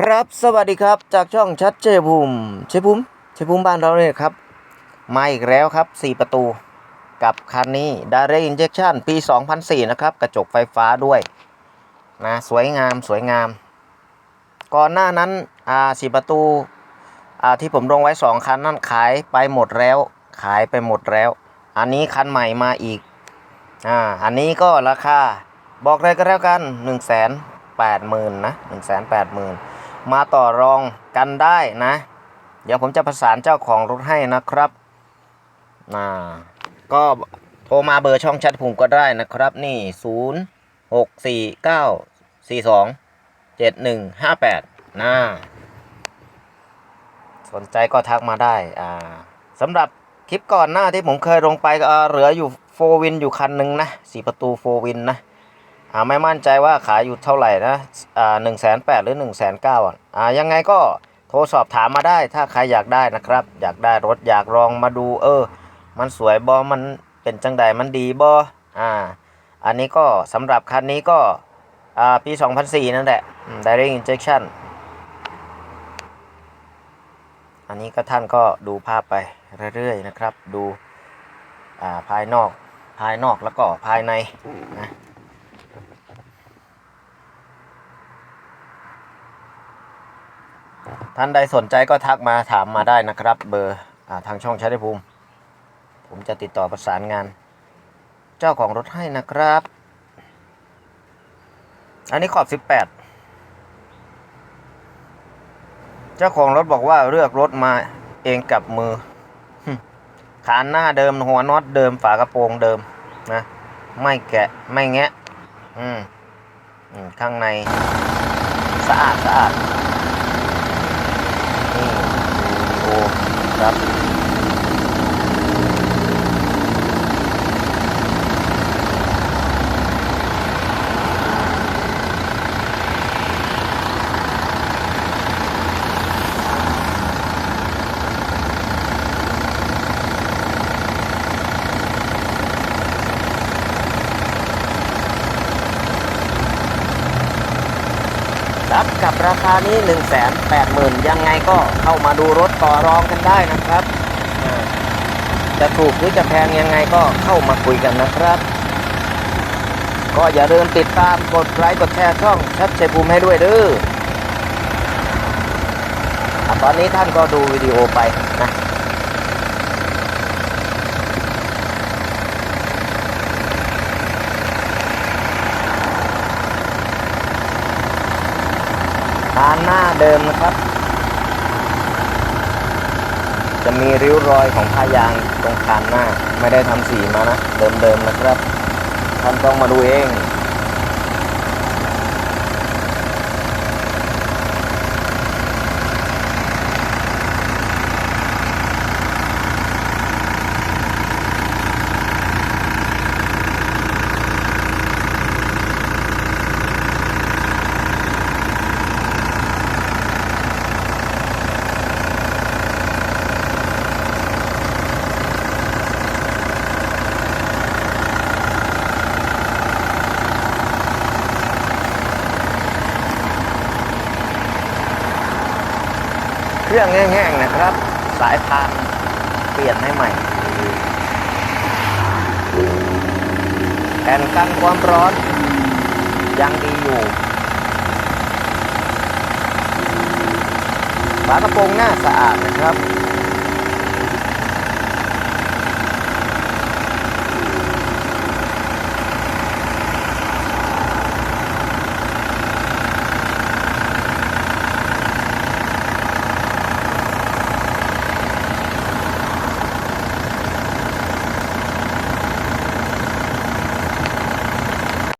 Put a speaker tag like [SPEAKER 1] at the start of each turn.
[SPEAKER 1] ครับ สวัสดีครับ จากช่องชัดเจภูมิเชภูมิเชภูมิบ้านเราเนี่ยครับ มาอีกแล้วครับ 4 ประตู กับคันนี้ Direct Injection ปี 2004 นะครับ กระจกไฟฟ้าด้วย นะ สวยงามสวยงาม ก่อนหน้านั้น อ่าสี่ประตูอ่าที่ผมลงไว้ 2 คันนั่นขายไปหมดแล้ว ขายไปหมดแล้ว อันนี้คันใหม่มาอีก อ่า อันนี้ก็ราคา บอกเลยก็แล้วกัน 1 8 0 0 0 0นะ1 8 0 0 0 0 มาต่อรองกันได้นะ เดี๋ยวผมจะประสานเจ้าของรถให้นะครับอ่าก็โทรมาเบอร์ช่องแชทผมก็ได้นะครับ นี่ 0 6 4 9 4 2 7 1 5 8นะสนใจก็ทักมาได้อ่าสำหรับคลิปก่อนหน้าที่ผมเคยลงไปก็อ่าเหลืออยู่โฟวินอยู่คันหนึ่งนะสี่ประตูโฟวินนะ อ่าไม่มั่นใจว่าขายอยู่เท่าไหร่นะอ่าหนึ่งแสนแปดหรือหนึ่งแสนเก้าอ่ายังไงก็โทรสอบถามมาได้ถ้าใครอยากได้นะครับ อยากได้รถอยากลองมาดูเออ มันสวยบอมันเป็นจังใดมันดีบออ่า อันนี้ก็สำหรับคันนี้ก็อ่าปี 2004 นั่นแหละ Direct Injection อันนี้ก็ท่านก็ดูภาพไปเรื่อยๆนะครับ ดูอ่าภายนอกภายนอกแล้วก็ภายในนะ ท่านใดสนใจก็ทักมาถามมาได้นะครับ เบอร์ทางช่องชัยภูมิ ผมจะติดต่อประสานงาน เจ้าของรถให้นะครับ อันนี้ขอบ 18 เจ้าของรถบอกว่าเลือกรถมาเองกับมือขานหน้าเดิมหัวน็อตเดิมฝากระโปรงเดิมนะไม่แกะไม่แงะ อืมข้างใน สะอาดสะอาด นี่ดูวิดีโอ ครับ ครับกับราคานี้ 1 8 0 0 0 0 ยังไงก็เข้ามาดูรถต่อรองกันได้นะครับ จะถูกหรือจะแพงยังไงก็เข้ามาคุยกันนะครับ ก็อย่าลืมติดตามกดไลค์กดแชร์ช่องชัดชัยภูมิให้ด้วยด้ออะตอนนี้ท่านก็ดูวิดีโอไปนะ หน้าเดิมนะครับ จะมีริ้วรอยของผ้ายางตรงคานหน้า ไม่ได้ทำสีมานะ เดิมๆนะครับท่านต้องมาดูเอง เครื่องแห้งๆนะครับ สายพานเปลี่ยนให้ใหม่แผ่นกันความร้อน ยังดีอยู่ฝากระโปรงหน้าสะอาดนะครับ